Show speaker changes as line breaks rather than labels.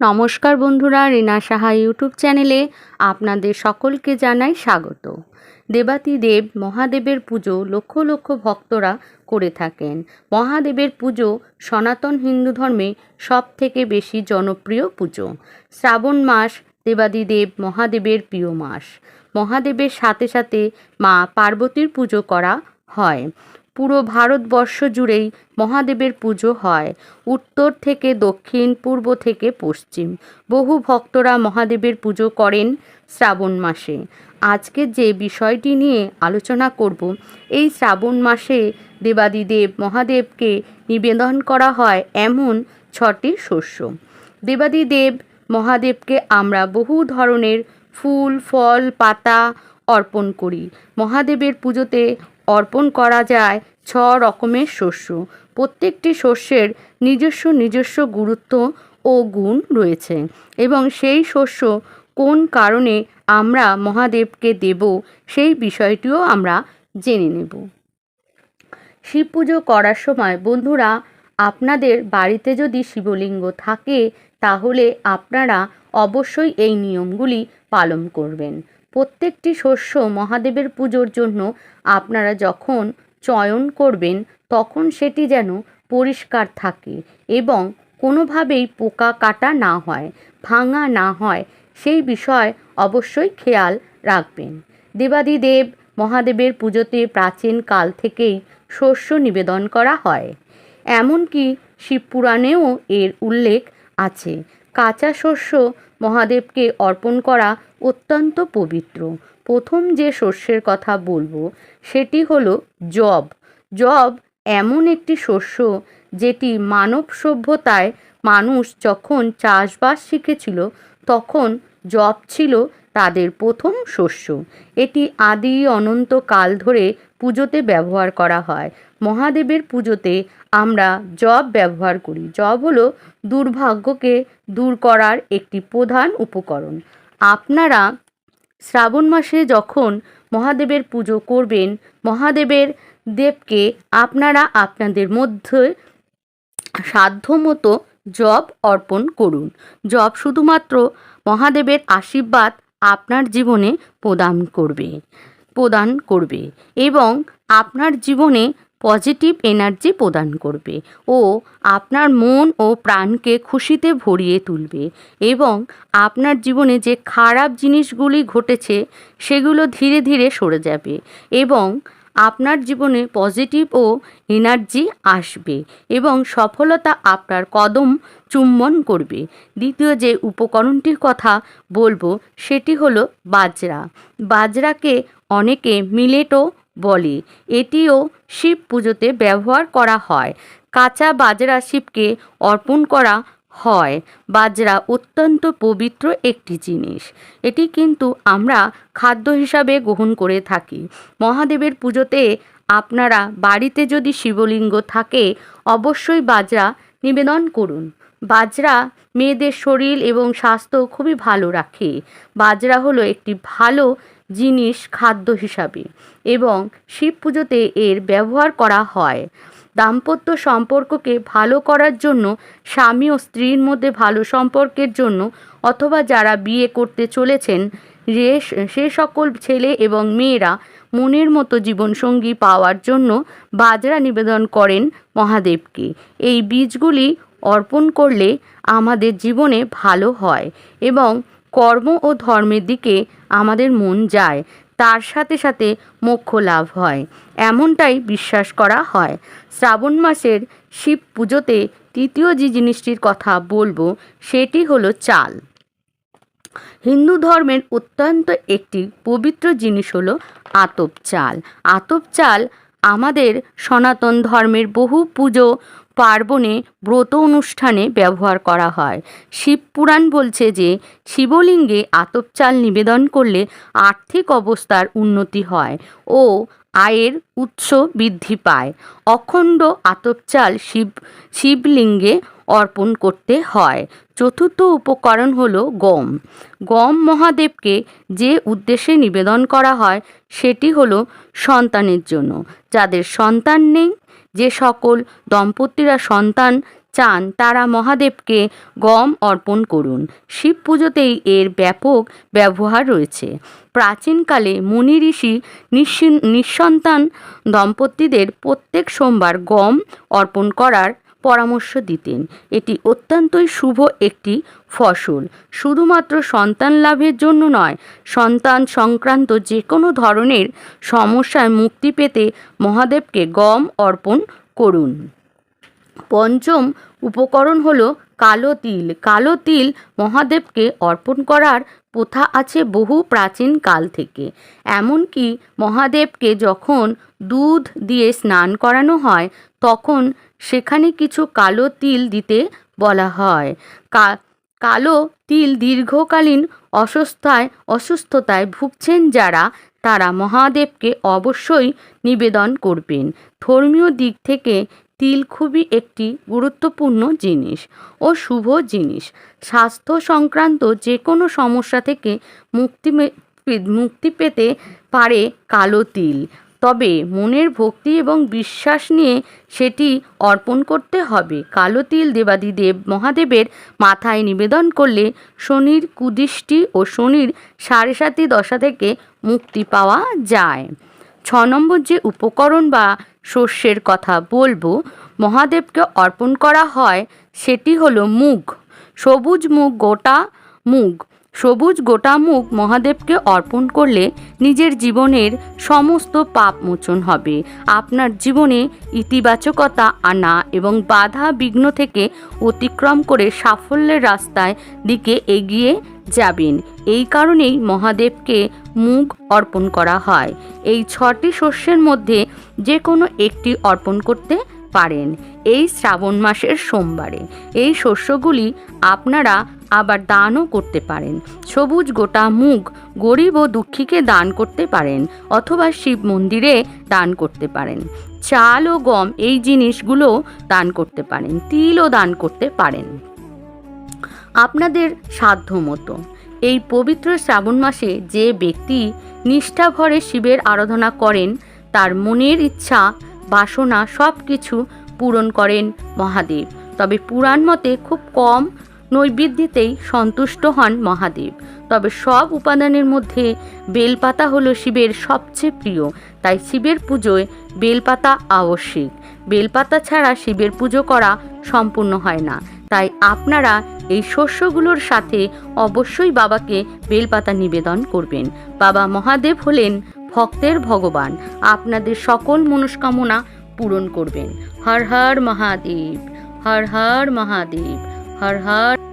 নমস্কার বন্ধুরা, রিনা সাহা ইউটিউব চ্যানেলে আপনাদের সকলকে জানাই স্বাগত। দেবাতিদেব মহাদেবের পুজো লক্ষ লক্ষ ভক্তরা করে থাকেন। মহাদেবের পুজো সনাতন হিন্দু ধর্মে সব থেকে বেশি জনপ্রিয় পুজো। শ্রাবণ মাস দেবাদিদেব মহাদেবের প্রিয় মাস। মহাদেবের সাথে সাথে মা পার্বতীর পুজো করা হয়। পুরো ভারতবর্ষ জুড়েই মহাদেবের পুজো হয়। উত্তর থেকে দক্ষিণ, পূর্ব থেকে পশ্চিম। বহু ভক্তরা মহাদেবের পুজো করেন শ্রাবণ মাসে। আজকে যে বিষয়টি নিয়ে আলোচনা করব, এই শ্রাবণ মাসে দেবাদিদেব মহাদেবকে নিবেদন করা হয় এমন ছটি শস্য। দেবাদিদেব মহাদেবকে আমরা বহু ধরনের ফুল, ফল, পাতা অর্পণ করি। মহাদেবের পুজোতে অর্পণ করা যায় ছ রকমের শস্য। প্রত্যেকটি শস্যের নিজস্ব নিজস্ব গুরুত্ব ও গুণ রয়েছে এবং সেই শস্য কোন কারণে আমরা মহাদেবকে দেব সেই বিষয়টিও আমরা জেনে নেব। শিব পুজো করার সময়, বন্ধুরা, আপনাদের বাড়িতে যদি শিবলিঙ্গ থাকে, তাহলে আপনারা অবশ্যই এই নিয়মগুলি পালন করবেন। প্রত্যেকটি শস্য মহাদেবের পুজোর জন্য আপনারা যখন চয়ন করবেন, তখন সেটি যেন পরিষ্কার থাকে এবং কোনোভাবেই পোকা কাটা না হয়, ভাঙা না হয়, সেই বিষয় অবশ্যই খেয়াল রাখবেন। দেবাদিদেব মহাদেবের পুজোতে প্রাচীন কাল থেকেই শস্য নিবেদন করা হয়। এমনকি শিবপুরাণেও এর উল্লেখ আছে। কাঁচা শস্য মহাদেবকে অর্পণ করা অত্যন্ত পবিত্র। প্রথম যে শস্যের কথা বলব, সেটি হলো জব জব এমন একটি শস্য যেটি মানব সভ্যতায় মানুষ যখন চাষবাস শিখেছিল, তখন জব ছিল তাদের প্রথম শস্য। এটি আদি অনন্ত কাল ধরে পুজোতে ব্যবহার করা হয়। মহাদেবের পুজোতে আমরা জব ব্যবহার করি। জব হলো দুর্ভাগ্যকে দূর করার একটি প্রধান উপকরণ। আপনারা শ্রাবণ মাসে যখন মহাদেবের পুজো করবেন, মহাদেবের দেবকে আপনারা আপনাদের মধ্যে সাধ্যমতো জব অর্পণ করুন। জব শুধুমাত্র মহাদেবের আশীর্বাদ আপনার জীবনে প্রদান করবে প্রদান করবে এবং আপনার জীবনে পজিটিভ এনার্জি প্রদান করবে ও আপনার মন ও প্রাণকে খুশিতে ভরিয়ে তুলবে এবং আপনার জীবনে যে খারাপ জিনিসগুলি ঘটেছে সেগুলো ধীরে ধীরে সরে যাবে এবং আপনার জীবনে পজিটিভ ও এনার্জি আসবে এবং সফলতা আপনার কদম চুম্বন করবে। দ্বিতীয় যে উপকরণটির কথা বলব সেটি হলো বাজরা। বাজরাকে অনেকে মিলেটও বলে। এটিও শিব পুজোতে ব্যবহার করা হয়। কাঁচা বাজরা শিবকে অর্পণ করা হয়। বাজরা অত্যন্ত পবিত্র একটি জিনিস। এটি কিন্তু আমরা খাদ্য হিসাবে গ্রহণ করে থাকি। মহাদেবের পুজোতে আপনারা বাড়িতে যদি শিবলিঙ্গ থাকে, অবশ্যই বাজরা নিবেদন করুন। বাজরা মেয়েদের শরীর এবং স্বাস্থ্য খুবই ভালো রাখে। বাজরা হলো একটি ভালো জিনিস খাদ্য হিসাবে এবং শিব পুজোতে এর ব্যবহার করা হয়। দাম্পত্য সম্পর্ককে ভালো করার জন্য, স্বামী ও স্ত্রীর মধ্যে ভালো সম্পর্কের জন্য অথবা যারা বিয়ে করতে চলেছেন সে সকল ছেলে এবং মেয়েরা মনের মতো জীবনসঙ্গী পাওয়ার জন্য বাজরা নিবেদন করেন মহাদেবকে। এই বীজগুলি অর্পণ করলে আমাদের জীবনে ভালো হয় এবং কর্ম ও ধর্মের দিকে আমাদের মন যায়, তার সাথে সাথে মোক্ষ লাভ হয়। এমনটাই বিশ্বাস করা হয়। শ্রাবণ মাসের শিব পুজোতে তৃতীয় যে জিনিসটির কথা বলব, সেটি হলো চাল। হিন্দু ধর্মের অত্যন্ত একটি পবিত্র জিনিস হলো আতপ চাল। আতপ চাল আমাদের সনাতন ধর্মের বহু পুজো পার্বণে ব্রত অনুষ্ঠানে ব্যবহার করা হয়। শিব পুরাণ বলছে যে, শিবলিঙ্গে আতপ চাল নিবেদন করলে আর্থিক অবস্থার উন্নতি হয় ও আয়ের উৎস বৃদ্ধি পায়। অখণ্ড আতপ চাল শিব, শিবলিঙ্গে অর্পণ করতে হয়। চতুর্থ উপকরণ হল গম। গম মহাদেবকে যে উদ্দেশ্যে নিবেদন করা হয়, সেটি হলো সন্তানের জন্য। যাদের সন্তান নেই যে সকল দম্পতিরা সন্তান চান, তারা মহাদেবকে গম অর্পণ করুন। শিব পুজোতেই এর ব্যাপক ব্যবহার রয়েছে। প্রাচীনকালে মুনি ঋষি নিঃসিন- নিঃসন্তান দম্পতিদের প্রত্যেক সোমবার গম অর্পণ করার পরামর্শ দিতেন। এটি অত্যন্তই শুভ একটি ফসল। শুধুমাত্র সন্তান লাভের জন্য নয়, সন্তান সংক্রান্ত যে কোনো ধরনের সমস্যায় মুক্তি পেতে মহাদেবকে গম অর্পণ করুন। পঞ্চম উপকরণ হলো কালো তিল। কালো তিল মহাদেবকে অর্পণ করার প্রথা আছে বহু প্রাচীন কাল থেকে। এমনকি মহাদেবকে যখন দুধ দিয়ে স্নান করানো হয়, তখন সেখানে কিছু কালো তিল দিতে বলা হয়। কালো তিল দীর্ঘকালীন অসুস্থায় অসুস্থতায় ভুগছেন যারা, তারা মহাদেবকে অবশ্যই নিবেদন করবেন। ধর্মীয় দিক থেকে তিল খুবই একটি গুরুত্বপূর্ণ জিনিস ও শুভ জিনিস। স্বাস্থ্য সংক্রান্ত যে কোনো সমস্যা থেকে মুক্তি মুক্তি পেতে পারে কালো তিল। তবে মনের ভক্তি এবং বিশ্বাস নিয়ে সেটি অর্পণ করতে হবে। কালো তিল দেবাদিদেব মহাদেবের মাথায় নিবেদন করলে শনির কুদৃষ্টি ও শনির সাড়ে সাতি দশা থেকে মুক্তি পাওয়া যায়। ছ নম্বর যে উপকরণ বা শস্যের কথা বলব, মহাদেবকে অর্পণ করা হয়, সেটি হলো মুগ। সবুজ মুগ গোটা মুগ। সবুজ গোটা মুগ মহাদেবকে অর্পণ করলে নিজের জীবনের সমস্ত পাপ মোচন হবে। আপনার জীবনে ইতিবাচকতা আনা এবং বাধা বিঘ্ন থেকে অতিক্রম করে সাফল্যের রাস্তায় দিকে এগিয়ে যাবেন। এই কারণেই মহাদেবকে মুখ অর্পণ করা হয়। এই ছটি শস্যের মধ্যে যে কোনো একটি অর্পণ করতে পারেন। এই শ্রাবণ মাসের সোমবারে। এই শস্যগুলি আপনারা আবার দানও করতে পারেন। সবুজ গোটা মুগ গরিব ও দুঃখীকে দান করতে পারেন অথবা শিব মন্দিরে দান করতে পারেন। চাল ও গম এই জিনিসগুলো দান করতে পারেন, তিলও দান করতে পারেন। আপনাদের সাধ্য মতো এই পবিত্র শ্রাবণ মাসে যে ব্যক্তি নিষ্ঠাভরে শিবের আরাধনা করেন, তার মনের ইচ্ছা, বাসনা সব কিছু পূরণ করেন মহাদেব। তবে পুরাণ মতে খুব কম নৈবেদ্যতেই সন্তুষ্ট হন মহাদেব। তবে সব উপাদানের মধ্যে বেলপাতা হলো শিবের সবচেয়ে প্রিয়, তাই শিবের পুজোয় বেলপাতা আবশ্যিক। বেলপাতা ছাড়া শিবের পুজো করা সম্পূর্ণ হয় না, তাই আপনারা এই শস্যগুলোর সাথে অবশ্যই বাবাকে বেলপাতা নিবেদন করবেন। বাবা মহাদেব হলেন ভক্তের ভগবান, আপনাদের সকল মনস্কামনা পূরণ করবেন। হর হর মহাদেব, হর হর মহাদেব। হর হর